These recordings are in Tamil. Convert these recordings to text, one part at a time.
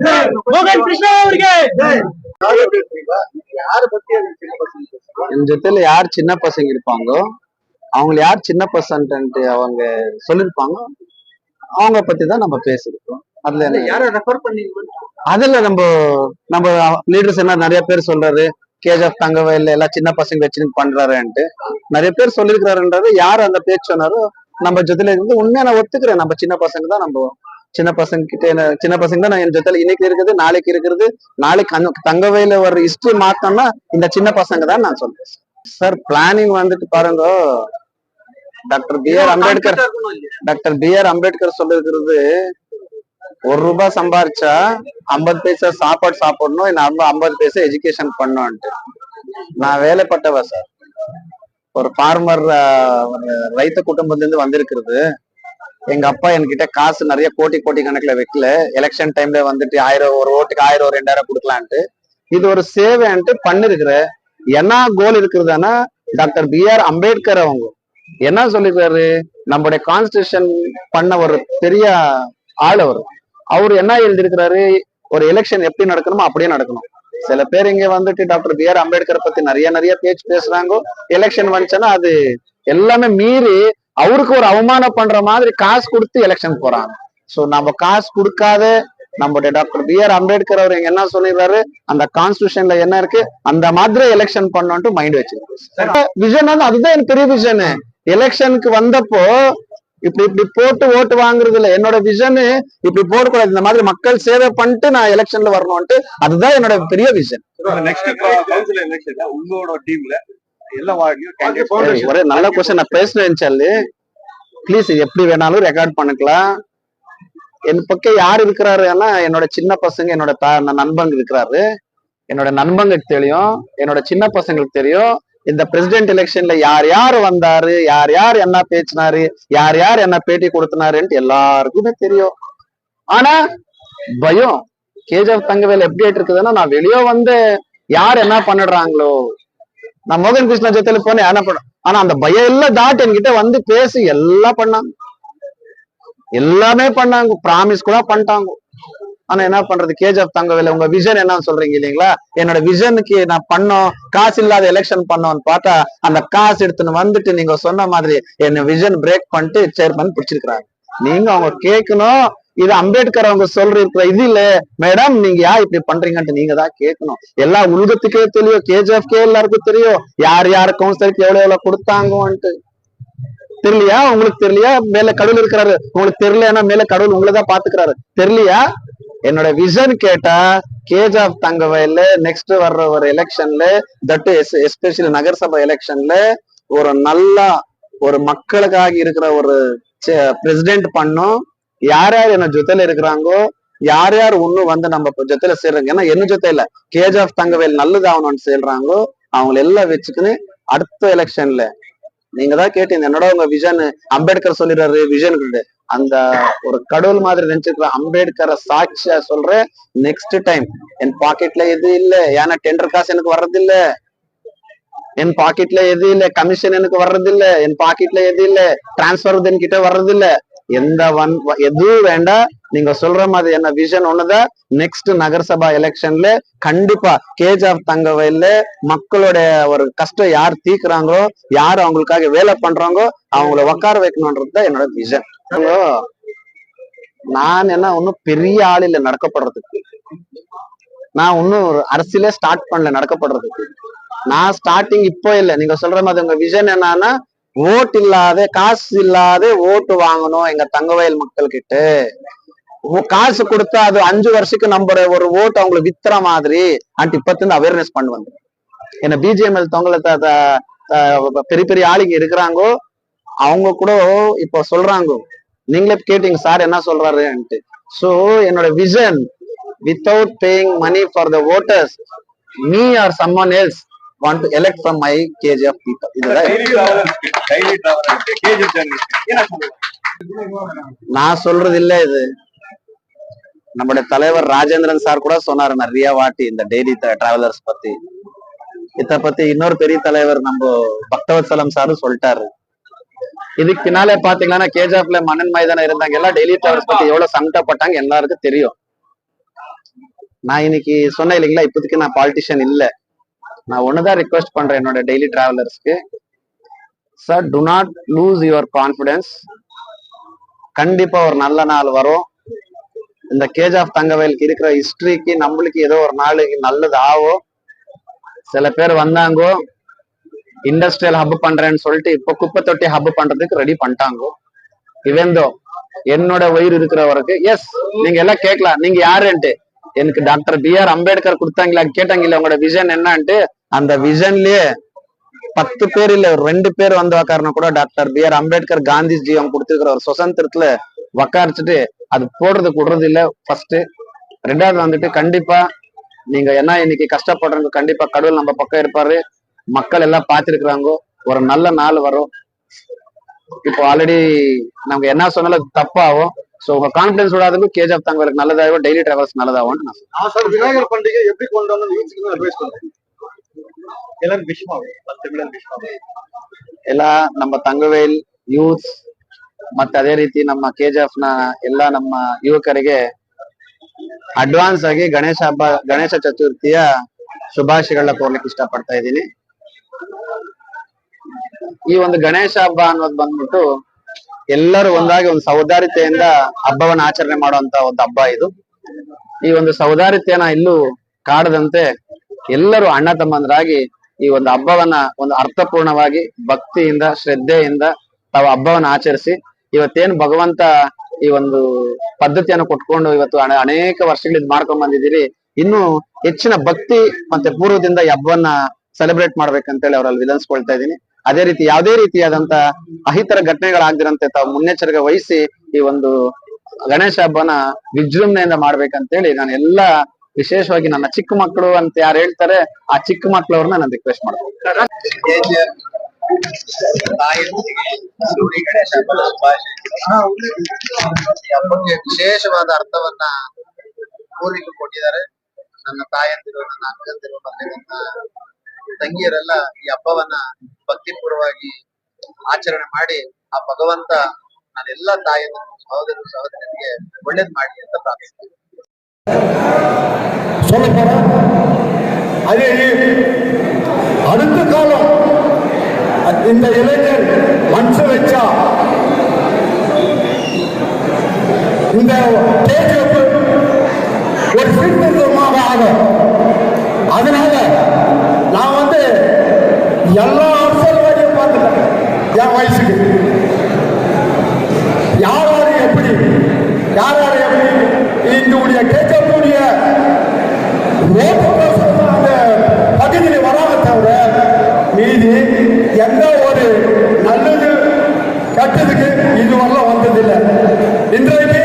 மோகன் கிருஷ்ணா பேசுறாங்க? என் ஜொத்தையில யார் சின்ன பசங்க இருப்பாங்களோ அவங்க யார் சின்ன பசன்ட்டு அவங்க சொல்லிருப்பாங்க அவங்க பத்தி தான் நம்ம பேசிருக்கோம் அதுல யார ரெஃபர் பண்ணீங்க அதுல நம்ம நம்ம லீடர்ஸ் என்ன நிறைய பேர் சொல்றாரு கேஜிஎஃப் தங்கவயல்ல எல்லாம் சின்ன பசங்க வச்சு பண்றாருன்ட்டு. நிறைய பேர் சொல்லிருக்கிறாருன்றது யார் அந்த பேச்சு சொன்னாரோ நம்ம ஜொத்தையில இருந்து உண்மையா நான் ஒத்துக்கிறேன். நம்ம சின்ன பசங்க தான் நம்ம சின்ன பசங்க கிட்ட என்ன- சின்ன பசங்க தான் நான் என் ஜொத்தையில இன்னைக்கு இருக்குது நாளைக்கு இருக்குது. நாளைக்கு அந்த தங்கவையில ஒரு ஹிஸ்டரி மாத்தோம்னா இந்த சின்ன பசங்க தான் நான் சொல்றேன். சார் பிளானிங் வந்துட்டு பாருங்க. Doctor B R Ambedkar doctor B R Ambedkar சொல்லிருக்கிறது ஒரு ரூபாய் சம்பாரிச்சா ஐம்பது பைசா சாப்பாடு சாப்பிடணும் இன்னும் ஐம்பது பைசா எஜுகேஷன் பண்ணணும்ட்டு நான் வேலைப்பட்டவ சார் ஒரு ஃபார்மர் ஒரு ரைத்த குடும்பத்துல இருந்து வந்திருக்கிறது. எங்க அப்பா என்கிட்ட காசு நிறைய கோட்டி கோட்டி கணக்குல வைக்கல. எலெக்ஷன் டைம்ல வந்துட்டு ஆயிரம் ஒரு ஓட்டுக்கு ஆயிரம் ரெண்டாயிரம் கொடுக்கலான்ட்டு. இது ஒரு சேவைன்ட்டு பண்ணிருக்கிற என்ன கோல் இருக்குதுன்னா டாக்டர் பி ஆர் அம்பேத்கர் அவங்க. என்ன சொல்லிருக்காரு நம்முடைய கான்ஸ்டியூஷன் பண்ண ஒரு பெரிய ஆள் அவர். அவர் என்ன எழுதியிருக்கிறாரு? ஒரு எலெக்ஷன் எப்படி நடக்கணுமோ அப்படியே நடக்கணும். சில பேர் இங்க வந்துட்டு டாக்டர் பி ஆர் அம்பேத்கர் பத்தி நிறைய நிறைய பேச்சு பேசுறாங்க. எலெக்ஷன் வந்துச்சுன்னா அது எல்லாமே மீறி அவருக்கு ஒரு அவமானம் பண்ற மாதிரி காசு கொடுத்து எலெக்ஷன் போறாங்க. சோ நம்ம காசு கொடுக்காத நம்முடைய டாக்டர் பி ஆர் அம்பேத்கர் அவர் என்ன சொல்லிடுறாரு? அந்த கான்ஸ்டியூஷன்ல என்ன இருக்கு? அந்த மாதிரி எலெக்ஷன் பண்ணோன்ட்டு மைண்ட் வச்சிருக்கு விஷன் வந்து அதுதான் எனக்கு பெரிய விஷன் எலெக்ஷனுக்கு வந்தப்போ இப்படி இப்படி போட்டு ஓட்டு வாங்குறது இல்ல என்னோட விஷன் இப்படி போடக்கூடாது. இந்த மாதிரி மக்கள் சேவை பண்ணிட்டு நான் எலெக்ஷன்ல வரணும்ட்டு அதுதான் என்னோட பெரிய விஷன் நெக்ஸ்ட் கவுன்சில் எலெக்ஷன்ல உங்களோட டீம்ல ஒரே நல்ல கொஸ்டின் நான் பேசுறேன் சார்லி ப்ளீஸ் எப்படி வேணாலும் ரெக்கார்ட் பண்ணிக்கலாம். என் பக்கம் யார் இருக்கிறாருன்னா என்னோட சின்ன பசங்க என்னோட நண்பங்க இருக்கிறாரு. என்னோட நண்பங்களுக்கு தெரியும். என்னோட சின்ன பசங்களுக்கு தெரியும். இந்த பிரசிடென்ட் எலெக்ஷன்ல யார் யார் வந்தாரு யார் யார் என்ன பேசினாரு யார் யார் என்ன பேட்டி கொடுத்தினாருன்ட்டு எல்லாருக்குமே தெரியும். ஆனா பயம். கேஜிஎஃப் தங்கவேல் எப்படி இருக்குதுன்னா நான் வெளியே வந்து யார் என்ன பண்ணிடுறாங்களோ நான் மோகன் கிருஷ்ணா ஜொத்தையில போனேன் என்ன பண்ண ஆனா அந்த பயம் எல்லாம் தாட் என்கிட்ட வந்து பேசி எல்லாம் பண்ணாங்க. எல்லாமே பண்ணாங்க. ப்ராமிஸ் கூட பண்ணிட்டாங்க. ஆனா என்ன பண்றது? கேஜிஎஃப் தங்கவில்லை உங்க விஷன் என்ன சொல்றீங்க இல்லைங்களா? என்னோட விஷனுக்கு நான் பண்ணோம். காசு இல்லாத எலெக்ஷன் பண்ணோம்னு பார்த்தா அந்த காசு எடுத்துன்னு வந்துட்டு நீங்க சொன்ன மாதிரி என்ன விஷன் பிரேக் பண்ணிட்டு சேர்மன் பிடிச்சிருக்கிறாங்க. நீங்க அவங்க கேட்கணும் இது அம்பேத்கர் அவங்க சொல்ற இது இல்ல. மேடம் நீங்க யா இப்படி பண்றீங்கன்ட்டு நீங்க தான் கேட்கணும். எல்லா உலகத்துக்கே தெரியும். கேஜிஎஃப்கே எல்லாருக்கும் தெரியும். யார் யார் கவுன்சிலருக்கு எவ்வளவு எவ்வளவு கொடுத்தாங்கன்ட்டு. தெரியலையா? உங்களுக்கு தெரியலையா? மேல கடவுள் இருக்கிறாரு. உங்களுக்கு தெரியலன்னா மேல கடவுள் உங்களை தான் பாத்துக்கிறாரு தெரியலையா? என்னோட விஷன் கேட்டா கேஜிஎஃப் தங்கவயல்ல நெக்ஸ்ட் வர்ற ஒரு எலெக்ஷன்ல தட் எஸ்பெஷலி நகரசபா எலெக்ஷன்ல ஒரு நல்ல ஒரு மக்களுக்காக இருக்கிற ஒரு பிரசிடென்ட் பண்ணும். யார் யார் என்ன ஜொத்தையில இருக்கிறாங்கோ யார் யார் இன்னும் வந்து நம்ம ஜொத்தையில சேர்றாங்க ஏன்னா என்ன ஜொத்தையில கேஜிஎஃப் தங்கவேல் நல்லதாகணும்னு சேர்றாங்கோ அவங்கள எல்லாம் வச்சுக்கின்னு அடுத்த எலெக்ஷன்ல நீங்க தான் கேட்டீங்க என்னோட உங்க விஷன் அம்பேத்கர் சொல்லிடுறாரு விஷன் அந்த ஒரு கடவுள் மாதிரி நினைச்சிருக்கிற அம்பேத்கரை சாட்சியா சொல்றேன் நெக்ஸ்ட் டைம் என் பாக்கெட்ல எது இல்ல ஏன்னா டெண்டர் காசு எனக்கு வர்றதில்ல என் பாக்கெட்ல எது இல்ல கமிஷன் எனக்கு வர்றதில்ல என் பாக்கெட்ல எது இல்ல டிரான்ஸ்பர் என்கிட்ட வர்றதில்ல எந்த ஒன் எதுவும் வேண்டாம் நீங்க சொல்ற மாதிரி என்ன விஷன் ஒண்ணுதான் நெக்ஸ்ட் நகரசபா எலெக்ஷன்ல கண்டிப்பா கேஜ் ஆஃப் தங்கவயல்ல மக்களோட ஒரு கஷ்டம் யார் தீக்குறாங்களோ யார் அவங்களுக்காக வேலை பண்றாங்களோ அவங்கள உட்கார வைக்கணும்ன்றது என்னோட விஷன் நான் என்ன ஒன்னும் பெரிய ஆள் இல்ல நடக்கப்படுறதுக்கு. நான் இன்னும் ஒரு அரசியலே ஸ்டார்ட் பண்ணல நடக்கப்படுறதுக்கு. நான் ஸ்டார்டிங் இப்போ இல்ல. நீங்க சொல்ற மாதிரி உங்க விஷன் என்னன்னா ஓட்டு இல்லாத காசு இல்லாத ஓட்டு வாங்கணும் எங்க தங்கவயல் மக்கள் கிட்ட காசு கொடுத்தா அது அஞ்சு வருஷத்துக்கு நம்ம ஒரு ஓட்டு அவங்களுக்கு வித்துற மாதிரி. அண்ட் இப்பத்துல அவேர்னஸ் பண்ணு வந்து. என்ன பிஜிஎம்எல் தொங்கல பெரிய பெரிய ஆளுங்க இருக்கிறாங்கோ அவங்க கூட இப்போ சொல்றாங்க. நீங்களே கேட்டீங்க சார் என்ன சொல்றாருன்ட்டு ஸோ என்னோட vision without paying money for the voters me or someone else want to elect from my KGF people இதுதான் நான் சொல்றது இல்ல இது. நம்முடைய தலைவர் ராஜேந்திரன் சார் கூட சொன்னாரு நிறைய வாட்டி இந்த டெய்லி டிராவலர்ஸ் பத்தி. இத பத்தி இன்னொரு பெரிய தலைவர் நம்ம பக்தவத்சலம் சாரும் சொல்லிட்டாரு. இதுக்கு பின்னாலே பாத்தீங்கன்னா கேஜாப்ல மன்னன் மைதானம் இருந்தாங்க. எல்லாம் டெய்லி டிராவலர்ஸ் பத்தி எவ்வளவு சங்கடப்பட்டாங்க எல்லாருக்கும் தெரியும். நான் இன்னைக்கு சொன்னேன் இல்லைங்களா? இப்போதைக்கு நான் பாலிட்டிஷியன் இல்ல. நான் ஒண்ணுதான் ரிக்வெஸ்ட் பண்றேன் என்னோட daily டிராவலர்ஸ்க்கு sir do not lose your confidence கண்டிப்பா ஒரு நல்ல நாள் வரும். இந்த கேஜ் ஆஃப் தங்கவேலுக்கு இருக்கிற ஹிஸ்டரிக்கு நம்மளுக்கு ஏதோ ஒரு நாளைக்கு நல்லது ஆகும். சில பேர் வந்தாங்கோ இண்டஸ்ட்ரியல் ஹப் பண்றேன்னு சொல்லிட்டு இப்போ குப்பை தொட்டி ஹப் பண்றதுக்கு ரெடி பண்ணிட்டாங்கோ. இவந்தோ என்னோட வயிறு இருக்கிற வரைக்கும் எஸ் நீங்க எல்லாம் கேட்கலாம். நீங்க யாருன்ட்டு? எனக்கு டாக்டர் பி ஆர் அம்பேத்கர் கொடுத்தாங்களா கேட்டாங்கல்ல உங்களோட விஷன் என்னன்ட்டு? அந்த விஷன்லயே பத்து பேர் இல்ல ஒரு ரெண்டு பேர் வந்து உக்காரனா கூட doctor B R Ambedkar Gandhiji அவங்க கொடுத்துருக்கிற ஒரு சுதந்திரத்துல உக்காரிச்சுட்டு அது போடுறது கொடுறது இல்ல. ஃபர்ஸ்ட் ரெண்டாவது வந்துட்டு கண்டிப்பா நீங்க என்ன இன்னைக்கு கஷ்டப்படுறவங்க கண்டிப்பா கடவுள் நம்ம பக்கம் இருப்பாரு. மக்கள் எல்லாம் பார்த்துருக்குறாங்க ஒரு நல்ல நாள் வரும். இப்போ ஆல்ரெடி நமக்கு என்ன சொன்னாலும் தப்பாகும். சோ உங்க கான்பிடன்ஸ் விடாதுங்க கேஜ் ஆஃப் தங்களுக்கு நல்லதாகவும் டெய்லி டிராவல்ஸ் நல்லதாகும் நான் நான் சார் விநாயகர் பண்டிகை எப்படி கொண்டு வந்து ಎಲ್ಲರೂ ಎಲ್ಲ ನಮ್ಮ ತಂಗವೇಲ್ ಯೂತ್ ಮತ್ತೆ ಅದೇ ರೀತಿ ನಮ್ಮ ಕೆಜಿಎಫ್ನ ಎಲ್ಲ ನಮ್ಮ ಯುವಕರಿಗೆ ಅಡ್ವಾನ್ಸ್ ಆಗಿ ಗಣೇಶ ಹಬ್ಬ, ಗಣೇಶ ಚತುರ್ಥಿಯ ಶುಭಾಶಯಗಳನ್ನ ಕೋರ್ಲಿಕ್ಕೆ ಇಷ್ಟಪಡ್ತಾ ಇದ್ದೀನಿ. ಈ ಒಂದು ಗಣೇಶ ಹಬ್ಬ ಅನ್ನೋದು ಬಂದ್ಬಿಟ್ಟು ಎಲ್ಲರೂ ಒಂದಾಗಿ ಒಂದು ಸೌದಾರಿತೆಯಿಂದ ಹಬ್ಬವನ್ನು ಆಚರಣೆ ಮಾಡುವಂತ ಒಂದು ಹಬ್ಬ ಇದು. ಈ ಒಂದು ಸೌದಾರಿತೆಯನ್ನ ಇಲ್ಲೂ ಕಾಡದಂತೆ ಎಲ್ಲರೂ ಅಣ್ಣ ತಮ್ಮಂದರಾಗಿ ಈ ಒಂದು ಹಬ್ಬವನ್ನ ಒಂದು ಅರ್ಥಪೂರ್ಣವಾಗಿ ಭಕ್ತಿಯಿಂದ, ಶ್ರದ್ಧೆಯಿಂದ ತಾವು ಹಬ್ಬವನ್ನ ಆಚರಿಸಿ, ಇವತ್ತೇನು ಭಗವಂತ ಈ ಒಂದು ಪದ್ಧತಿಯನ್ನು ಕೊಟ್ಕೊಂಡು ಇವತ್ತು ಅನೇಕ ವರ್ಷಗಳಿಂದ ಮಾಡ್ಕೊಂಡ್ ಬಂದಿದ್ದೀರಿ. ಇನ್ನು ಹೆಚ್ಚಿನ ಭಕ್ತಿ ಮತ್ತೆ ಪೂರ್ವದಿಂದ ಈ ಹಬ್ಬವನ್ನ ಸೆಲೆಬ್ರೇಟ್ ಮಾಡ್ಬೇಕಂತೇಳಿ ಅವರಲ್ಲಿ ವಿಧಾನಿಸ್ಕೊಳ್ತಾ ಇದ್ದೀನಿ. ಅದೇ ರೀತಿ ಯಾವುದೇ ರೀತಿಯಾದಂತ ಅಹಿತರ ಘಟನೆಗಳಾಗದಿರಂತೆ ತಾವು ಮುನ್ನೆಚ್ಚರಿಕೆ ವಹಿಸಿ ಈ ಒಂದು ಗಣೇಶ ಹಬ್ಬನ ವಿಜೃಂಭಣೆಯಿಂದ ಮಾಡ್ಬೇಕಂತೇಳಿ ನಾನು ಎಲ್ಲಾ ವಿಶೇಷವಾಗಿ ನನ್ನ ಚಿಕ್ಕ ಮಕ್ಕಳು ಅಂತ ಯಾರು ಹೇಳ್ತಾರೆ, ಆ ಚಿಕ್ಕ ಮಕ್ಕಳವ್ರನ್ನ ನಾನು ರಿಕ್ವೆಸ್ಟ್ ಮಾಡ್ತೀನಿ. ವಿಶೇಷವಾದ ಅರ್ಥವನ್ನ ಊರಿಗೆ ಕೊಟ್ಟಿದ್ದಾರೆ. ನನ್ನ ತಾಯಂದಿರು, ನನ್ನ ಅಕ್ಕಂದಿರು, ಮತ್ತೆ ನನ್ನ ತಂಗಿಯರೆಲ್ಲ ಈ ಹಬ್ಬವನ್ನ ಭಕ್ತಿಪೂರ್ವವಾಗಿ ಆಚರಣೆ ಮಾಡಿ, ಆ ಭಗವಂತ ನನ್ನೆಲ್ಲ ತಾಯಂದಿರು ಸಹೋದರ ಸಹೋದರರಿಗೆ ಒಳ್ಳೇದ್ ಮಾಡಿ ಅಂತ ಪ್ರಾರ್ಥಿಸ್ತೀನಿ. சொல்ல அதே அடுத்த காலம் இந்த இளைஞர் மனசு வச்சா இந்த கேஜிஎஃப் ஒரு சீர்திருத்தமாக ஆகும். அதனால நான் வந்து எல்லா அரசியல்வாதியும் பார்த்துட்டேன் என் வயசுக்கு. யார் எப்படி யார் எப்படி இங்குடைய கேட்கக்கூடிய அந்த பகுதியில் வராம தவிர மீதி எந்த ஒரு நல்லது கட்டதுக்கு இதுவரைலாம் வந்ததில்லை. இன்றைக்கு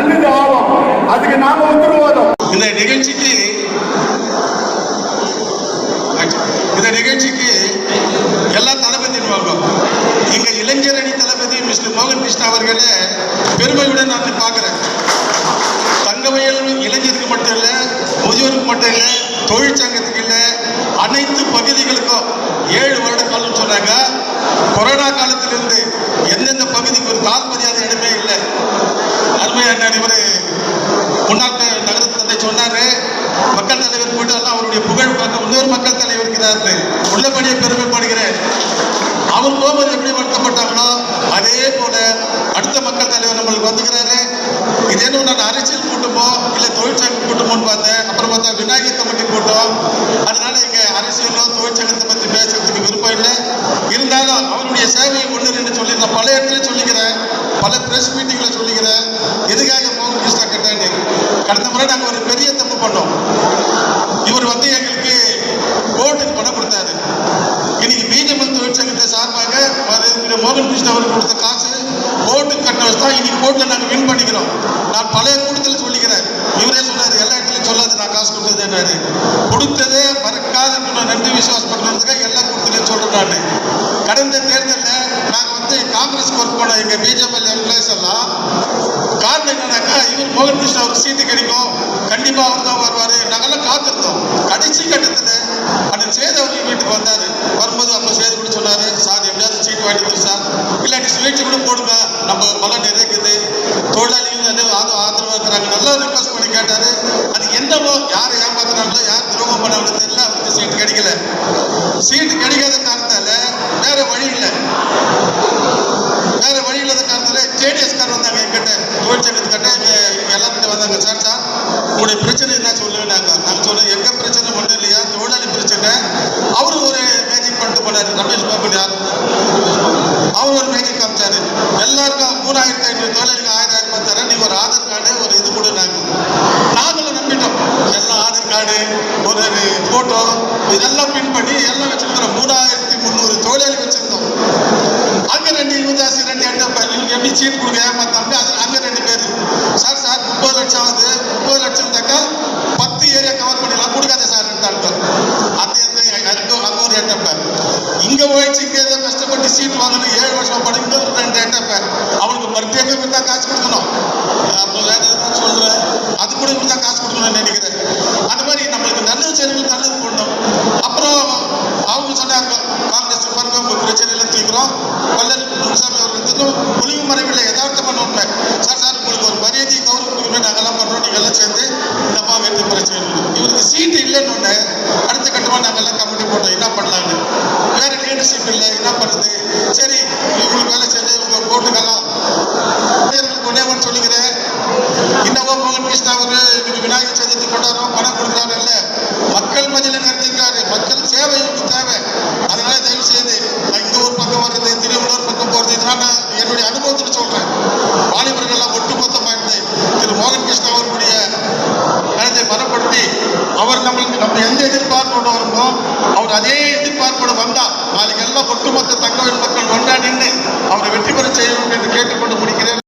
நல்லது ஆகும். அதுக்கு நாம உத்தரவாதம். இந்த நிகழ்ச்சிக்கு இந்த நிகழ்ச்சிக்கு எல்லா தளபதியும் வாங்கும் இங்க இளைஞர் அணி தளபதி மிஸ்டர் மோகன் கிருஷ்ணா அவர்களே பெருமையுடன் நான் பார்க்கிறேன். தங்கவயல் இளைஞருக்கு மட்டும் இல்ல முதியோருக்கு மட்டும் இல்ல தொழிற்சங்கத்துக்கு இல்ல அனைத்து பகுதிகளுக்கும் ஏழு வருட காலம் சொன்னாங்க. கொரோனா காலத்திலிருந்து எந்தெந்த பகுதிக்கு ஒரு கால் இடமே இவரு முன்னாள் த- நகர தந்தை சொன்னாரு. மக்கள் தலைவர் போயிட்டு அவருடைய புகழ் பார்க்க இன்னொரு மக்கள் தலைவர் இருக்கிறாரு. உள்ளபடியே பெருமைப்படுகிறேன். அவர் போகும்போது எப்படி வருத்தப்பட்டாங்களோ அதே போல அடுத்த மக்கள் தலைவர் நம்மளுக்கு வந்துக்கிறாரு. இதேன்னு நான் அரசியல் கூட்டமோ இல்ல தொழிற்சங்க கூட்டமோன்னு பார்த்தேன். அப்புறம் பார்த்தா விநாயகர் கமிட்டி கூட்டம். அதனால இங்க அரசியலோ தொழிற்சங்கத்தை பத்தி பேச இருந்தாலும் அவருடைய சேவையை ஒன்று ரெண்டு சொல்லியிருந்தேன் பல இடத்துல சொல்லிக்கிறேன் பல பிரஸ் மீட்டிங்கில் சொல்லிக்கிறேன். எதுக்காக மோகன் கிருஷ்ணா கேட்டேன்னு கடந்த முறை நாங்கள் ஒரு பெரிய தப்பு பண்ணோம். இவர் வந்து எங்களுக்கு கோர்ட்டுக்கு பணம் கொடுத்தாரு. இன்னைக்கு பிஜேபி தொழிற்சங்கத்தை சார்பாக அது மோகன் கிருஷ்ணா அவருக்கு கொடுத்த காசு கோர்ட்டுக்கு கட்ட வச்சு தான் இன்னைக்கு கோர்ட்டில் நாங்கள் வின் பண்ணிக்கிறோம். நான் பழைய கூட்டத்தில் சொல்லிக்கிறேன். இவரே சொன்னார் எல்லா இடத்துலையும் சொல்லாது நான் காசு கொடுத்ததுன்னாரு கொடுத்ததே மறக்காத நன்றி விசுவாசம் பண்றதுக்காக எல்லா கூட்டத்திலையும் சொல்றேன் நான். பிஜேபி காரணம் என்னன்னாக்கா இவர் மோகன் கிருஷ்ணா அவருக்கு சீட்டு கிடைக்கும். கண்டிப்பா அவர் தான் வருவாரு. நாங்கெல்லாம் காத்திருந்தோம். கடைசி கட்டத்துல அந்த சேது அவர்கள் வீட்டுக்கு வந்தாரு. வரும்போது அப்ப சேது கூட சொன்னாரு சார் எப்படியாவது சீட்டு வாங்கிட்டு சார் இல்லாட்டி ஸ்வீட்ஸ் கூட போடுங்க. நம்ம பலம் நிறைக்குது. தொழிலாளிகள் வந்து ஆதரவு ஆதரவா இருக்கிறாங்க. நல்லா ரிக்வஸ்ட் பண்ணி கேட்டாரு. அது என்னவோ யாரை ஏமாத்துறாங்களோ யார் துரோகம் பண்ணாங்களோ தெரியல. அவருக்கு சீட்டு கிடைக்கல. சீட்டு கிடைக்காத காரணத்தால வேற வழி இல்லை வேற வழி இல்லாத காரணத்துல ஜேடிஎஸ் கார் வந்தாங்க எங்கிட்ட தொழிற்சங்கத்துக்கிட்ட இங்க இங்க எல்லார்கிட்ட வந்தாங்க சார் சார் உங்களுடைய பிரச்சனை என்ன சொல்லுவேன்னாங்க நாங்க சொல்ல எங்க பிரச்சனை ஒண்ணும் இல்லையா? தொழிலாளி பிரச்சனை. அவரு ஒரு மேஜிக் பண்ணிட்டு போனாரு. ரமேஷ் பாபு யார்? அவர் ஒரு மேஜிக் காமிச்சாரு. எல்லாருக்கும் மூணாயிரத்தி ஐநூறு தொழிலாளிகள் ஆயிரம் ஆயிரம் தரேன். நீங்க ஒரு ஆதார் கார்டு ஒரு இது கூட நாங்க. நாங்களும் நம்பிட்டோம். எல்லாம் ஆதார் கார்டு ஒரு போட்டோ இதெல்லாம் பின் பண்ணி எல்லாம் வச்சிருக்கிறோம். மூணாயிரத்தி முந்நூறு தொழிலாளி வச்சிருந்தோம். அங்க ரெண்டு யுவதாசி ரெண்டு எண்ணம் எப்படி சீட் கொடுக்க ஏமாத்தாங்க அது அங்க ரெண்டு பேரு சார் சார் முப்பது லட்சம் ஆகுது முப்பது லட்சம் இருந்தாக்கா பத்து ஏரியா கவர் பண்ணிடலாம் கொடுக்காத சார் அந்த எந்த அங்க அங்க ஒரு எட்டப்ப இங்க போயிடுச்சு இங்க ஏதோ கஷ்டப்பட்டு சீட் வாங்கணும் ஏழு வருஷம் படிங்க ஒரு ரெண்டு எட்டப்ப அவனுக்கு மறுபடியும் தான் காசு கொடுக்கணும். அப்போ வேற எதுவும் சொல்றேன். அது கூட இவங்க தான் காசு கொடுக்கணும்னு நினைக்கிறேன். அந்த மாதிரி நம்மளுக்கு நல்லது செய்யணும் நல்லது பண்ணணும் அப்புறம் அவங்க சொன்னாங்க காங்கிரஸ் பாருங்க உங்க பிரச்சனை எல்லாம் தீர்க்கிறோம் வல்லல் முன்சாமி அவர்கள் ஒளிவு மறைவில் யதார்த்தமான உண்மை. சார் சார் உங்களுக்கு ஒரு மரியாதை கௌரவம் கொடுக்கணும் நாங்கெல்லாம் பண்ணுறோம் நீங்க எல்லாம் சேர்ந்து நம்ம வேண்டிய பிரச்சனை. இவருக்கு சீட்டு இல்லைன்னு ஒன்று அடுத்த கட்டமாக நாங்கள்லாம் கமிட்டி போட்டோம். என்ன பண்ணலான்னு வாய்ப்பு இல்லை என்ன பண்ணுறது சரி இவங்களுக்கு வேலை செஞ்சு இவங்க போட்டுக்கலாம். ஒன்னே சொல்லுகிறேன். சொல்லிக்கிறேன் இன்னவோ மோகன் கிருஷ்ணா அவர்கள் இன்னைக்கு விநாயகர் சதுர்த்தி கொண்டாடுறோம் பணம் கொடுக்குறாரு இல்ல. மக்கள் மதியில நடத்திருக்காரு மக்கள் சேவை இவங்களுக்கு தேவை. அதனால தயவு செய்து இந்த ஊர் பக்கம் வர்றது திருவள்ளூர் பக்கம் போறது இதெல்லாம் நான் என்னுடைய அனுபவத்தில் சொல்றேன். வாலிபர்கள்லாம் ஒட்டுமொத்தமாக இருந்து அவர் நம்மளுக்கு நம்ம எந்த எதிர்பார்ப்போடு வருமோ அவர் அதே எதிர்பார்ப்போடு வந்தா நாளைக்கு எல்லாம் ஒட்டுமொத்த தங்கவேல் மக்கள் ஒன்றா நின்று அவரை வெற்றி பெற செய்யணும் என்று கேட்டுக்கொண்டு முடிக்கிறேன்.